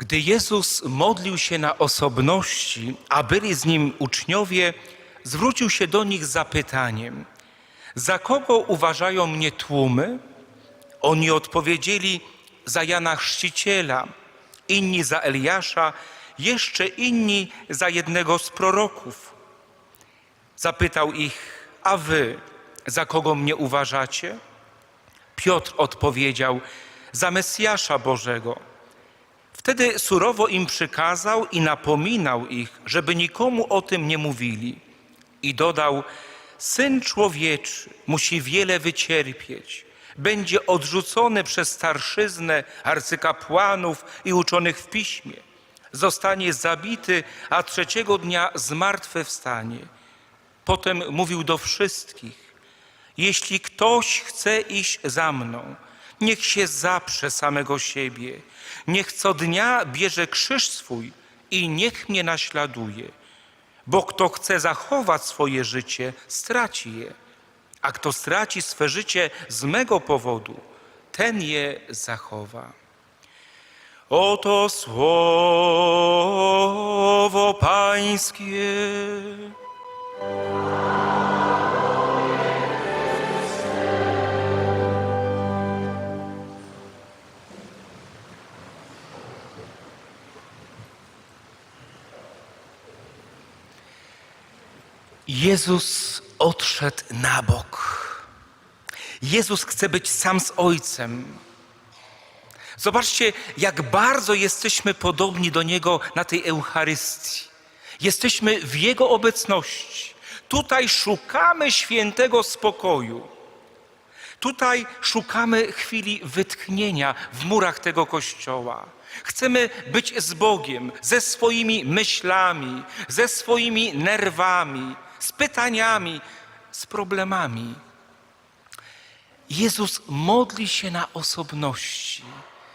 Gdy Jezus modlił się na osobności, a byli z nim uczniowie, zwrócił się do nich zapytaniem: Za kogo uważają mnie tłumy? Oni odpowiedzieli: Za Jana Chrzciciela, inni za Eliasza, jeszcze inni za jednego z proroków. Zapytał ich: A wy za kogo mnie uważacie? Piotr odpowiedział: Za Mesjasza Bożego. Wtedy surowo im przykazał i napominał ich, żeby nikomu o tym nie mówili. I dodał: Syn człowieczy musi wiele wycierpieć. Będzie odrzucony przez starszyznę, arcykapłanów i uczonych w piśmie. Zostanie zabity, a trzeciego dnia zmartwychwstanie. Potem mówił do wszystkich: Jeśli ktoś chce iść za mną, niech się zaprze samego siebie. Niech co dnia bierze krzyż swój i niech mnie naśladuje. Bo kto chce zachować swoje życie, straci je. A kto straci swe życie z mego powodu, ten je zachowa. Oto słowo Pańskie. Jezus odszedł na bok. Jezus chce być sam z Ojcem. Zobaczcie, jak bardzo jesteśmy podobni do Niego na tej Eucharystii. Jesteśmy w Jego obecności. Tutaj szukamy świętego spokoju. Tutaj szukamy chwili wytchnienia w murach tego kościoła. Chcemy być z Bogiem, ze swoimi myślami, ze swoimi nerwami, z pytaniami, z problemami. Jezus modli się na osobności,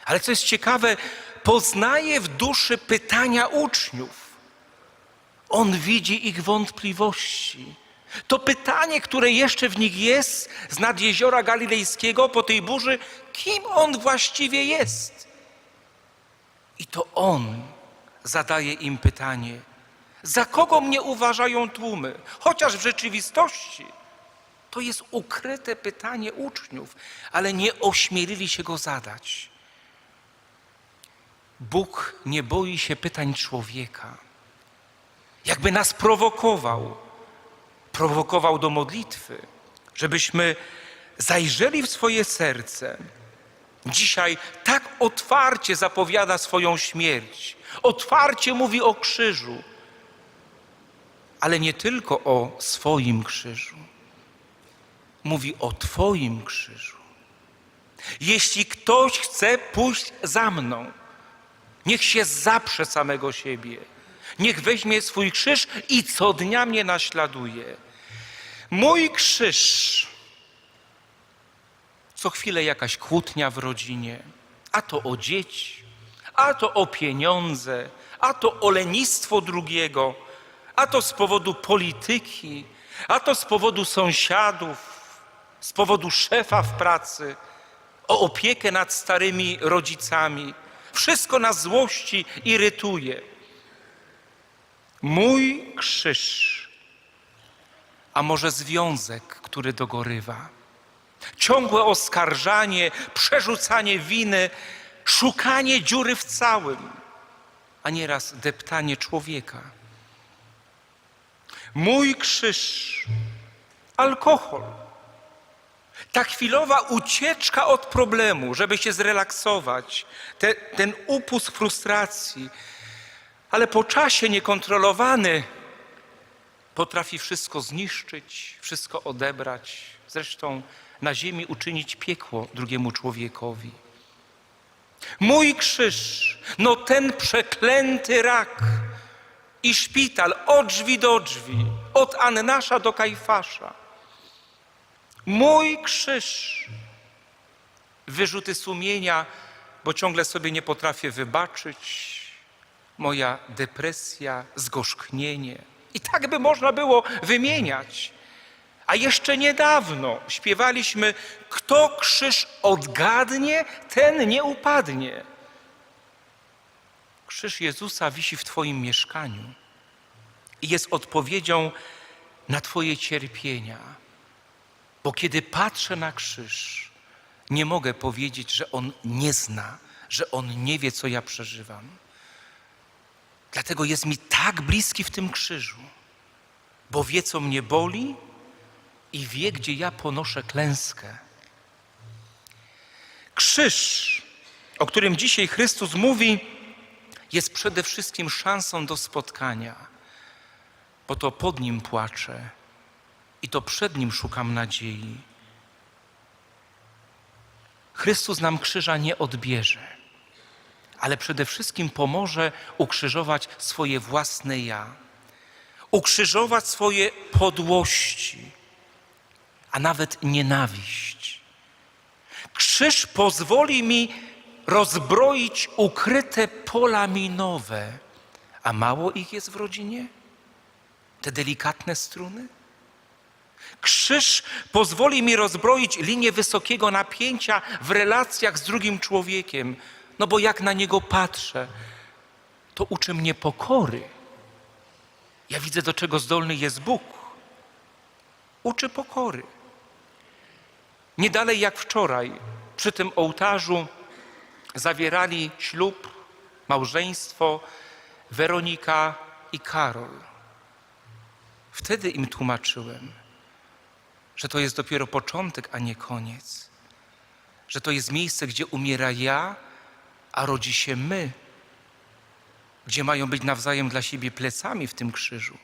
ale co jest ciekawe, poznaje w duszy pytania uczniów. On widzi ich wątpliwości. To pytanie, które jeszcze w nich jest z nad jeziora galilejskiego po tej burzy, kim on właściwie jest? I to on zadaje im pytanie: za kogo mnie uważają tłumy? Chociaż w rzeczywistości to jest ukryte pytanie uczniów, ale nie ośmielili się go zadać. Bóg nie boi się pytań człowieka. Jakby nas prowokował, prowokował do modlitwy, żebyśmy zajrzeli w swoje serce. Dzisiaj tak otwarcie zapowiada swoją śmierć, otwarcie mówi o krzyżu, ale nie tylko o swoim krzyżu. Mówi o Twoim krzyżu. Jeśli ktoś chce pójść za mną, niech się zaprze samego siebie. Niech weźmie swój krzyż i co dnia mnie naśladuje. Mój krzyż. Co chwilę jakaś kłótnia w rodzinie, a to o dzieci, a to o pieniądze, a to o lenistwo drugiego, a to z powodu polityki, a to z powodu sąsiadów, z powodu szefa w pracy, o opiekę nad starymi rodzicami. Wszystko nas złości irytuje. Mój krzyż, a może związek, który dogorywa. Ciągłe oskarżanie, przerzucanie winy, szukanie dziury w całym, a nieraz deptanie człowieka. Mój krzyż, alkohol. Ta chwilowa ucieczka od problemu, żeby się zrelaksować, te, ten upust frustracji, ale po czasie niekontrolowany potrafi wszystko zniszczyć, wszystko odebrać. Zresztą na ziemi uczynić piekło drugiemu człowiekowi. Mój krzyż, no ten przeklęty rak i szpital od drzwi do drzwi, od Annasza do Kajfasza. Mój krzyż. Wyrzuty sumienia, bo ciągle sobie nie potrafię wybaczyć. Moja depresja, zgorzknienie. I tak by można było wymieniać. A jeszcze niedawno śpiewaliśmy, kto krzyż odgadnie, ten nie upadnie. Krzyż Jezusa wisi w Twoim mieszkaniu i jest odpowiedzią na Twoje cierpienia. Bo kiedy patrzę na krzyż, nie mogę powiedzieć, że On nie zna, że On nie wie, co ja przeżywam. Dlatego jest mi tak bliski w tym krzyżu, bo wie, co mnie boli i wie, gdzie ja ponoszę klęskę. Krzyż, o którym dzisiaj Chrystus mówi, jest przede wszystkim szansą do spotkania, bo to pod nim płaczę i to przed nim szukam nadziei. Chrystus nam krzyża nie odbierze, ale przede wszystkim pomoże ukrzyżować swoje własne ja, ukrzyżować swoje podłości, a nawet nienawiść. Krzyż pozwoli mi rozbroić ukryte pola minowe, a mało ich jest w rodzinie? Te delikatne struny? Krzyż pozwoli mi rozbroić linię wysokiego napięcia w relacjach z drugim człowiekiem, no bo jak na niego patrzę, to uczy mnie pokory. Ja widzę, do czego zdolny jest Bóg. Uczy pokory. Nie dalej jak wczoraj, przy tym ołtarzu zawierali ślub, małżeństwo Weronika i Karol. Wtedy im tłumaczyłem, że to jest dopiero początek, a nie koniec. Że to jest miejsce, gdzie umiera ja, a rodzi się my. Gdzie mają być nawzajem dla siebie plecami w tym krzyżu.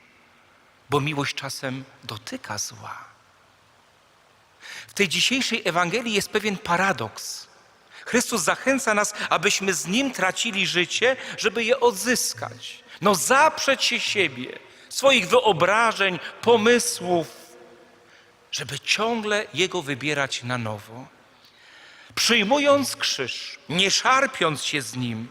Bo miłość czasem dotyka zła. W tej dzisiejszej Ewangelii jest pewien paradoks. Chrystus zachęca nas, abyśmy z Nim tracili życie, żeby je odzyskać. No zaprzeć się siebie, swoich wyobrażeń, pomysłów, żeby ciągle Jego wybierać na nowo. Przyjmując krzyż, nie szarpiąc się z Nim,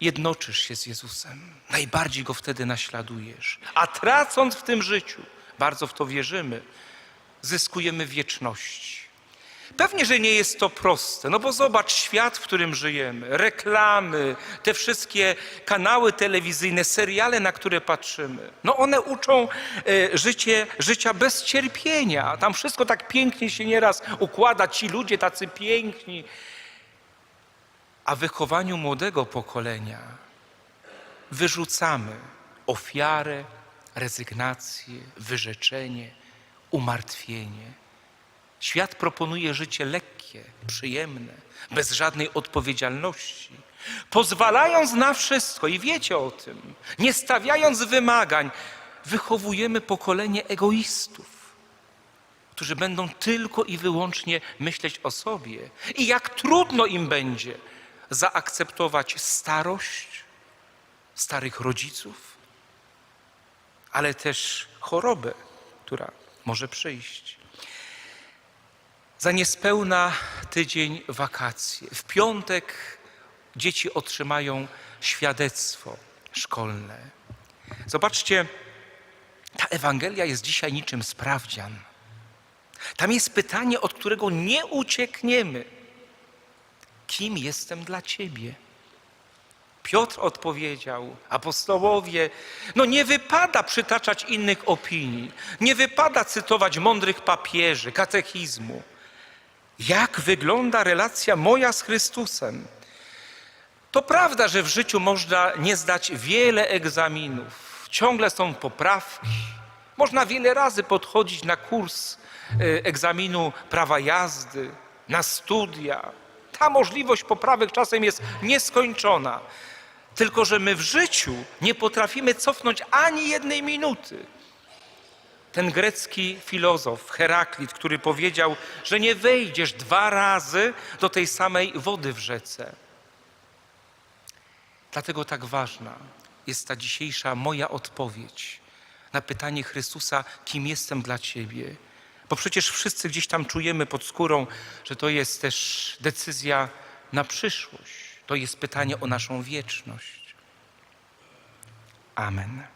jednoczysz się z Jezusem. Najbardziej Go wtedy naśladujesz. A tracąc w tym życiu, bardzo w to wierzymy, zyskujemy wieczności. Pewnie, że nie jest to proste, no bo zobacz świat, w którym żyjemy, reklamy, te wszystkie kanały telewizyjne, seriale, na które patrzymy. No one uczą e, życie, życia bez cierpienia. Tam wszystko tak pięknie się nieraz układa, ci ludzie tacy piękni. A w wychowaniu młodego pokolenia wyrzucamy ofiarę, rezygnację, wyrzeczenie, umartwienie. Świat proponuje życie lekkie, przyjemne, bez żadnej odpowiedzialności. Pozwalając na wszystko, i wiecie o tym, nie stawiając wymagań, wychowujemy pokolenie egoistów, którzy będą tylko i wyłącznie myśleć o sobie. I jak trudno im będzie zaakceptować starość starych rodziców, ale też chorobę, która może przyjść. Za niespełna tydzień wakacje. W piątek dzieci otrzymają świadectwo szkolne. Zobaczcie, ta Ewangelia jest dzisiaj niczym sprawdzian. Tam jest pytanie, od którego nie uciekniemy. Kim jestem dla Ciebie? Piotr odpowiedział, apostołowie, no nie wypada przytaczać innych opinii, nie wypada cytować mądrych papieży, katechizmu. Jak wygląda relacja moja z Chrystusem? To prawda, że w życiu można nie zdać wiele egzaminów, ciągle są poprawki. Można wiele razy podchodzić na kurs e, egzaminu prawa jazdy, na studia. Ta możliwość poprawek czasem jest nieskończona. Tylko, że my w życiu nie potrafimy cofnąć ani jednej minuty. Ten grecki filozof Heraklit, który powiedział, że nie wejdziesz dwa razy do tej samej wody w rzece. Dlatego tak ważna jest ta dzisiejsza moja odpowiedź na pytanie Chrystusa, kim jestem dla Ciebie. Bo przecież wszyscy gdzieś tam czujemy pod skórą, że to jest też decyzja na przyszłość. To jest pytanie o naszą wieczność. Amen.